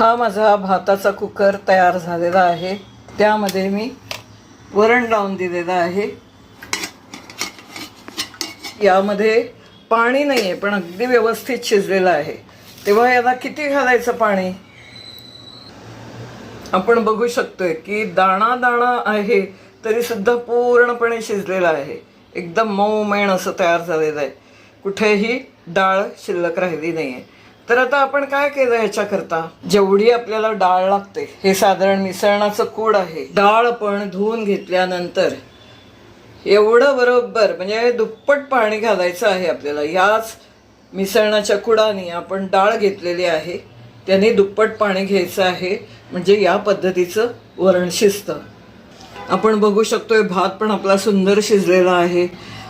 हा माझा भाताचा कुकर तयार झालेला आहे. त्यामध्ये मी वरण लावून दिलेलं आहे. यामध्ये पाणी नाही आहे पण अगदी व्यवस्थित शिजलेलं आहे. तेव्हा याला किती घालायचं पाणी? आपण बघू शकतोय की दाणा दाणा आहे तरी सुद्धा पूर्णपणे शिजलेला आहे. एकदम मऊ मेण असं तयार झालेलं आहे. कुठेही डाळ शिल्लक राहिली नाही आहे तर आता आपण काय केलं याच्याकरता? जेवढी आपल्याला डाळ लागते हे साधारण मिसळणाचं कूड आहे. डाळ आपण धुवून घेतल्यानंतर एवढं बरोबर म्हणजे दुप्पट पाणी घालायचं आहे आपल्याला. याच मिसळणाच्या कुडाने आपण डाळ घेतलेली आहे त्याने दुप्पट पाणी घ्यायचं आहे म्हणजे या पद्धतीचं वरण शिजतं. आपण बघू शकतोय भात पण आपला सुंदर शिजलेला आहे.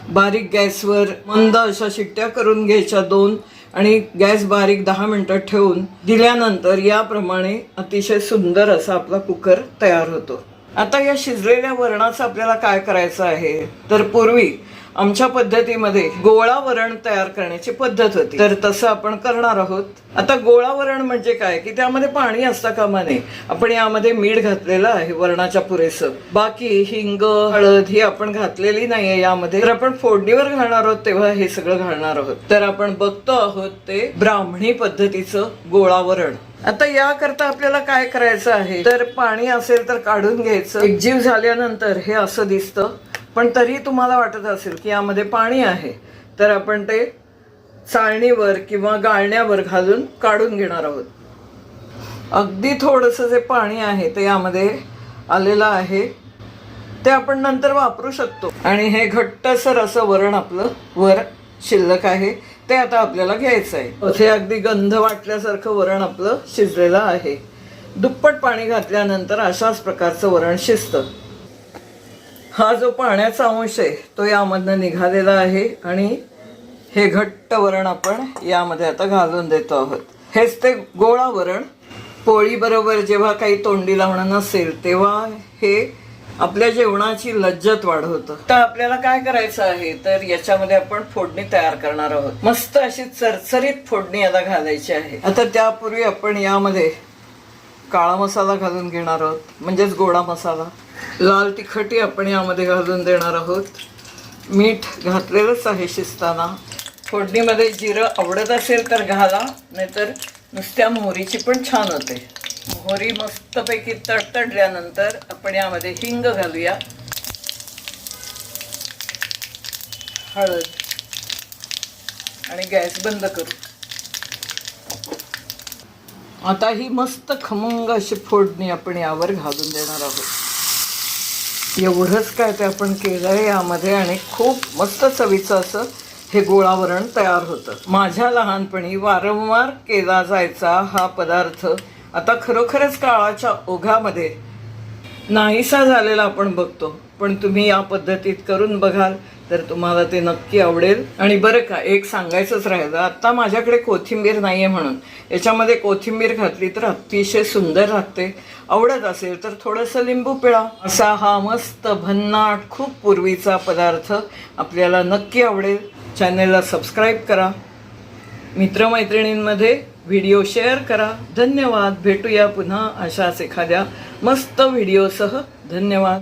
बारीक गॅसवर मंद अशा शिट्ट्या करून घ्यायच्या दोन आणि गॅस बारीक दहा मिनटं ठेवून दिल्यानंतर याप्रमाणे अतिशय सुंदर असा आपला कुकर तयार होतो. आता या शिजलेल्या वरणाचं आपल्याला काय करायचं आहे? तर पूर्वी आमच्या पद्धतीमध्ये गोळा वरण तयार करण्याची पद्धत होती. तर तसं आपण करणार आहोत. आता गोळा वरण म्हणजे काय? की त्यामध्ये पाणी असता कामा नये. आपण यामध्ये मीठ घातलेलं आहे वरणाच्या पुरेसं. बाकी हिंग हळद ही आपण घातलेली नाहीये यामध्ये. तर आपण फोडणीवर घालणार आहोत तेव्हा हे सगळं घालणार आहोत. तर आपण बघतो आहोत ते ब्राह्मणी पद्धतीचं गोळा वरण. आता याकरता आपल्याला काय करायचं आहे? तर पाणी असेल तर काढून घ्यायचं. एकजीव झाल्यानंतर हे असं दिसतं. पण तरी तुम्हाला वाटत असेल की यामध्ये पाणी आहे तर आपण ते चाळणीवर किंवा गाळण्यावर घालून काढून घेणार आहोत. अगदी थोडंसं जे पाणी आहे ते यामध्ये आलेलं आहे ते आपण नंतर वापरू शकतो. आणि हे घट्टसर असं वरण आपलं वर शिल्लक आहे ते आता आपल्याला घ्यायचं आहे. ते अगदी गंध वाटल्यासारखं वरण आपलं शिजलेलं आहे. दुप्पट पाणी घातल्यानंतर अशाच प्रकारचं वरण शिजतं. हा जो पाण्याचा अंश आहे तो यामधनं निघालेला आहे आणि हे घट्ट वरण आपण यामध्ये आता घालून देतो आहोत. हेच ते गोळा वरण. पोळी बरोबर जेव्हा काही तोंडी लावणं नसेल तेव्हा हे आपल्या जेवणाची लज्जत वाढवतं. तर आपल्याला काय करायचं आहे तर याच्यामध्ये आपण फोडणी तयार करणार आहोत. मस्त अशी चरचरीत फोडणी याला घालायची आहे. आता त्यापूर्वी आपण यामध्ये काळा मसाला घालून घेणार आहोत म्हणजेच गोडा मसाला. लाल तिखटी आपण यामध्ये घालून देणार आहोत. मीठ घातलेलंच आहे शिजताना. फोडणीमध्ये जिरं आवडत असेल तर घाला नाहीतर नुसत्या मोहरीची पण छान होते. मोहरी मस्तपैकी तडतडल्यानंतर आपण यामध्ये हिंग घालूया. हळद. आणि गॅस बंद करू. आता ही मस्त खमंग अशी फोडणी आपण यावर घालून देणार आहोत. एवढंच काय ते आपण केलं आहे यामध्ये आणि खूप मस्त चवीचं असं हे गोळावरण तयार होतं. माझ्या लहानपणी वारंवार केला जायचा हा पदार्थ आता खरोखरच काळाच्या ओघामध्ये नाहीसा झालेला आपण बघतो. पण तुम्ही या पद्धतीत करून बघाल तर तुम्हाला ते नक्की आवडेल. आणि बरं का एक सांगायचंच राहिलं. आत्ता माझ्याकडे कोथिंबीर नाही आहे म्हणून. याच्यामध्ये कोथिंबीर घातली तर अतिशय सुंदर लागते आवडत असेल तर थोडंसं लिंबू पिळा. असा हा मस्त भन्नाट खूप पूर्वीचा पदार्थ आपल्याला नक्की आवडेल. चॅनेलला सबस्क्राईब करा. मित्रमैत्रिणींमध्ये व्हिडिओ शेअर करा. धन्यवाद. भेटूया पुन्हा अशाच एखाद्या मस्त व्हिडिओसह. धन्यवाद.